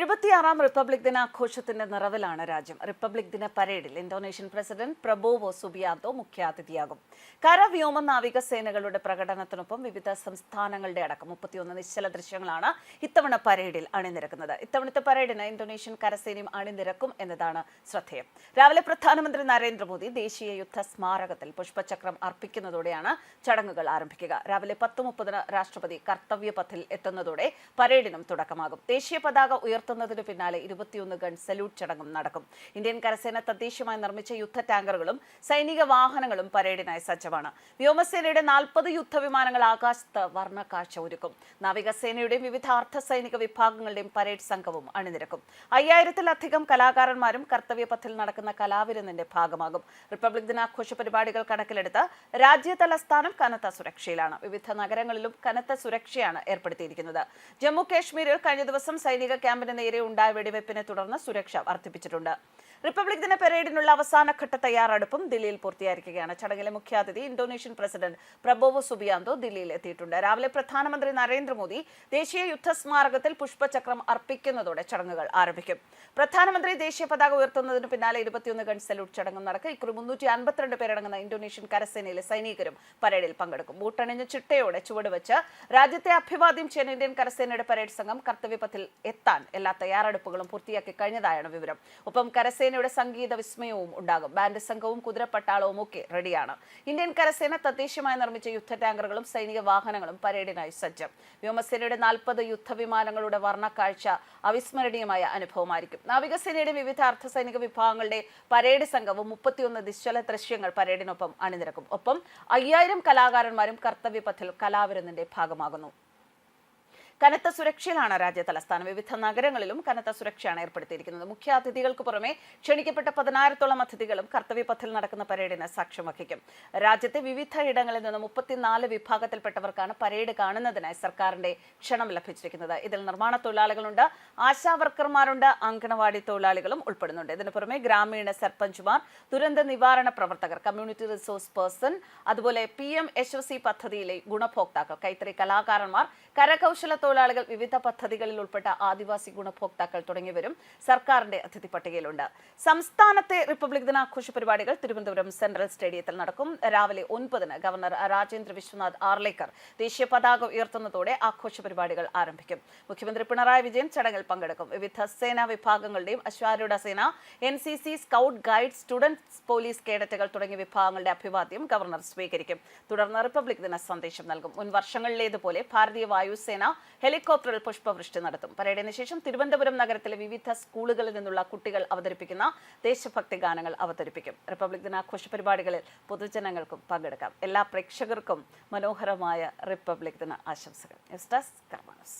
എഴുപത്തിയാറാം republic ദിനാഘോഷത്തിന്റെ നിറവിലാണ് രാജ്യം. Republic ദിന പരേഡിൽ ഇന്തോനേഷ്യൻ പ്രസിഡന്റ് പ്രബോവോ സുബിയാന്തോ മുഖ്യാതിഥിയാകും. കര വ്യോമ നാവിക സേനകളുടെ പ്രകടനത്തിനൊപ്പം വിവിധ സംസ്ഥാനങ്ങളുടെ അടക്കം മുപ്പത്തിയൊന്ന് നിശ്ചല ദൃശ്യങ്ങളാണ് ഇത്തവണ പരേഡിൽ അണിനിരക്കുന്നത്. ഇത്തവണത്തെ പരേഡിന് ഇന്തോനേഷ്യൻ കരസേനയും അണിനിരക്കും എന്നതാണ് ശ്രദ്ധേയം. രാവിലെ പ്രധാനമന്ത്രി നരേന്ദ്രമോദി ദേശീയ യുദ്ധ സ്മാരകത്തിൽ പുഷ്പചക്രം അർപ്പിക്കുന്നതോടെയാണ് ചടങ്ങുകൾ ആരംഭിക്കുക. രാവിലെ പത്ത് മുപ്പതിന് രാഷ്ട്രപതി കർത്തവ്യപഥിൽ എത്തുന്നതോടെ പരേഡിനും തുടക്കമാകും. ദേശീയ പതാക ഉയർത്തുന്നതിന് പിന്നാലെ ഇരുപത്തിയൊന്ന് ഗൺ സല്യൂട്ട് ചടങ്ങും നടക്കും. ഇന്ത്യൻ കരസേന തദ്ദേശീയമായി നിർമ്മിച്ച യുദ്ധ ടാങ്കറുകളും സൈനിക വാഹനങ്ങളും പരേഡിനായി സജ്ജമാണ്. വ്യോമസേനയുടെ നാൽപ്പത് യുദ്ധവിമാനങ്ങൾ ആകാശത്ത് വർണക്കാഴ്ച ഒരുക്കും. നാവികസേനയുടെയും വിവിധ അർദ്ധ സൈനിക വിഭാഗങ്ങളുടെയും പരേഡ് സംഘവും അണിനിരക്കും. അയ്യായിരത്തിലധികം കലാകാരന്മാരും കർത്തവ്യപഥിൽ നടക്കുന്ന കലാവിരുന്നിന്റെ ഭാഗമാകും. റിപ്പബ്ലിക് ദിനാഘോഷ പരിപാടികൾ കണക്കിലെടുത്ത് രാജ്യ തലസ്ഥാനം കനത്ത സുരക്ഷയിലാണ്. വിവിധ നഗരങ്ങളിലും കനത്ത സുരക്ഷയാണ് ഏർപ്പെടുത്തിയിരിക്കുന്നത്. ജമ്മു കാശ്മീരിൽ കഴിഞ്ഞ ദിവസം സൈനിക ക്യാമ്പിന് നേരെ ഉണ്ടായ വെടിവെപ്പിനെ തുടർന്ന് സുരക്ഷ വർദ്ധിപ്പിച്ചിട്ടുണ്ട്. റിപ്പബ്ലിക് ദിന പരേഡിനുള്ള അവസാനഘട്ട തയ്യാറെടുപ്പും ദില്ലിയിൽ പൂർത്തിയായിരിക്കുകയാണ്. ചടങ്ങിലെ മുഖ്യാതിഥി ഇന്തോനേഷ്യൻ പ്രസിഡന്റ് പ്രബോവോ സുബിയാന്തോ ദില്ലിയിൽ എത്തിയിട്ടുണ്ട്. രാവിലെ പ്രധാനമന്ത്രി നരേന്ദ്രമോദി ദേശീയ യുദ്ധസ്മാരകത്തിൽ പുഷ്പചക്രം അർപ്പിക്കുന്നതോടെ ചടങ്ങുകൾ ആരംഭിക്കും. പ്രധാനമന്ത്രി ദേശീയ പതാക ഉയർത്തുന്നതിന് പിന്നാലെ ഇരുപത്തിയൊന്ന് ഗൺ സല്യൂട്ട് ചടങ്ങും നടക്കും. ഇക്കുറി മുന്നൂറ്റി അൻപത്തിരണ്ട് പേരടങ്ങുന്ന ഇന്തോനേഷ്യൻ കരസേനയിലെ സൈനികരും പരേഡിൽ പങ്കെടുക്കും. ബൂട്ടണിഞ്ഞ് ചിട്ടയോടെ ചുവടുവെച്ച് രാജ്യത്തെ അഭിവാദ്യം ചെയ്യുന്ന ഇന്ത്യൻ കരസേനയുടെ പരേഡ് സംഘം കർത്തവ്യപഥിൽ എത്താൻ എല്ലാ തയ്യാറെടുപ്പുകളും പൂർത്തിയാക്കി കഴിഞ്ഞതായാണ് വിവരം. ഒപ്പം കരസേനയുടെ സംഗീത വിസ്മയവും ഉണ്ടാകും. ബാൻഡ് സംഘവും കുതിരപ്പട്ടാളവും ഒക്കെ റെഡിയാണ്. ഇന്ത്യൻ കരസേന തദ്ദേശീയമായി നിർമ്മിച്ച യുദ്ധ ടാങ്കറുകളും സൈനിക വാഹനങ്ങളും പരേഡിനായി സജ്ജം. വ്യോമസേനയുടെ നാൽപ്പത് യുദ്ധവിമാനങ്ങളുടെ വർണക്കാഴ്ച അവിസ്മരണീയമായ അനുഭവമായിരിക്കും. നാവികസേനയുടെ വിവിധ അർദ്ധസൈനിക വിഭാഗങ്ങളുടെ പരേഡ് സംഘവും മുപ്പത്തിയൊന്ന് നിശ്ചല ദൃശ്യങ്ങൾ പരേഡിനൊപ്പം അണിനിരക്കും. ഒപ്പം അയ്യായിരം കലാകാരന്മാരും കർത്തവ്യപഥിൽ കലാവിരുന്നിന്റെ ഭാഗമാകുന്നു. കനത്ത സുരക്ഷയിലാണ് രാജ്യ തലസ്ഥാനം. വിവിധ നഗരങ്ങളിലും കനത്ത സുരക്ഷയാണ് ഏർപ്പെടുത്തിയിരിക്കുന്നത്. മുഖ്യ അതിഥികൾക്ക് പുറമെ ക്ഷണിക്കപ്പെട്ട പതിനായിരത്തോളം അതിഥികളും കർത്തവ്യപഥിൽ നടക്കുന്ന പരേഡിന് സാക്ഷ്യം വഹിക്കും. രാജ്യത്തെ വിവിധ ഇടങ്ങളിൽ നിന്ന് മുപ്പത്തിനാല് വിഭാഗത്തിൽപ്പെട്ടവർക്കാണ് പരേഡ് കാണുന്നതിനായി സർക്കാരിന്റെ ക്ഷണം ലഭിച്ചിരിക്കുന്നത്. ഇതിൽ നിർമ്മാണ തൊഴിലാളികളുണ്ട് ആശാ വർക്കർമാരുണ്ട് അങ്കണവാടി തൊഴിലാളികളും ഉൾപ്പെടുന്നുണ്ട്. ഇതിനു പുറമെ ഗ്രാമീണ സർപഞ്ചുമാർ ദുരന്ത നിവാരണ പ്രവർത്തകർ കമ്മ്യൂണിറ്റി റിസോഴ്സ് പേഴ്സൺ അതുപോലെ പി എം യശസ്വി പദ്ധതിയിലെ ഗുണഭോക്താക്കൾ കൈത്തറി കലാകാരന്മാർ കരകൗശല തൊഴിലാളികൾ വിവിധ പദ്ധതികളിൽ ഉൾപ്പെട്ട ആദിവാസി ഗുണഭോക്താക്കൾ തുടങ്ങിയവരും സർക്കാരിന്റെ അതിഥി പട്ടികയിലുണ്ട്. സംസ്ഥാനത്തെ റിപ്പബ്ലിക് ദിനാഘോഷ പരിപാടികൾ തിരുവനന്തപുരം സെൻട്രൽ സ്റ്റേഡിയത്തിൽ നടക്കും. രാവിലെ ഒൻപതിന് ഗവർണർ രാജേന്ദ്ര വിശ്വനാഥ് ആർലേക്കർ ദേശീയ പതാക ഉയർത്തുന്നതോടെ ആഘോഷ പരിപാടികൾ ആരംഭിക്കും. മുഖ്യമന്ത്രി പിണറായി വിജയൻ ചടങ്ങിൽ പങ്കെടുക്കും. വിവിധ സേനാ വിഭാഗങ്ങളുടെയും അശ്വാരൂഢ സേന N C C scout guide students police കേഡറ്റുകൾ തുടങ്ങിയ വിഭാഗങ്ങളുടെ അഭിവാദ്യം ഗവർണർ സ്വീകരിക്കും. തുടർന്ന് റിപ്പബ്ലിക് ദിന സന്ദേശം നൽകും. മുൻ വർഷങ്ങളിലേതുപോലെ ഭാരതീയ വായുസേന ഹെലികോപ്റ്ററിൽ പുഷ്പവൃഷ്ടി നടത്തും. പരേഡിന് ശേഷം തിരുവനന്തപുരം നഗരത്തിലെ വിവിധ സ്കൂളുകളിൽ നിന്നുള്ള കുട്ടികൾ അവതരിപ്പിക്കുന്ന ദേശഭക്തി ഗാനങ്ങൾ അവതരിപ്പിക്കും. റിപ്പബ്ലിക് ദിനാഘോഷ പരിപാടികളിൽ പൊതുജനങ്ങൾക്കും പങ്കെടുക്കാം. എല്ലാ പ്രേക്ഷകർക്കും മനോഹരമായ റിപ്പബ്ലിക് ദിന ആശംസകൾ. News desk കർമാനസ്.